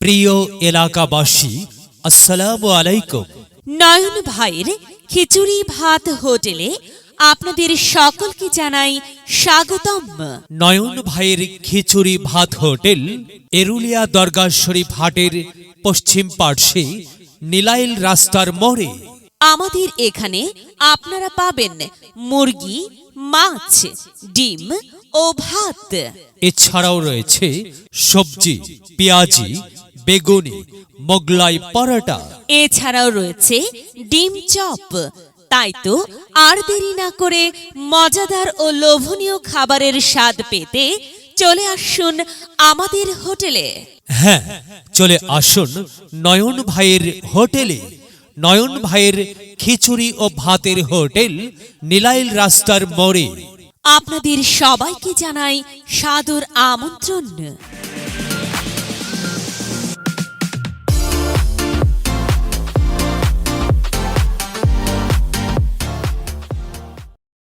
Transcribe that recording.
প্রিয় এলাকাবাসী আসসালাম আলাইকুম। নয়ন ভাইয়ের খিচুড়ি ভাত হোটেলে আপনাদের সকলকে জানাই স্বাগতম। নয়ন ভাইয়ের খিচুড়ি ভাত হোটেল এরুলিয়া দরগা শরীফ হাটের পশ্চিম পার্শ্বে নীলাইল রাস্তার মোড়ে। আমাদের এখানে আপনারা পাবেন মুরগি মাছ ডিম ও ভাত। এছাড়াও রয়েছে সবজি পেঁয়াজি বেগুনি মোগলাই পরোটা। এছাড়াও রয়েছে ডিম চপ। তাই তো আর দেরি না করে মজাদার ও লোভনীয় খাবারের স্বাদ পেতে চলে আসুন আমাদের হোটেলে। হ্যাঁ চলে আসুন নয়ন ভাইয়ের হোটেলে। নয়ন ভাইয়ের খিচুড়ি ও ভাতের হোটেল নীলাইল রাস্তার মোড়ে। আপনাদের সবাইকে জানাই সাদর আমন্ত্রণ।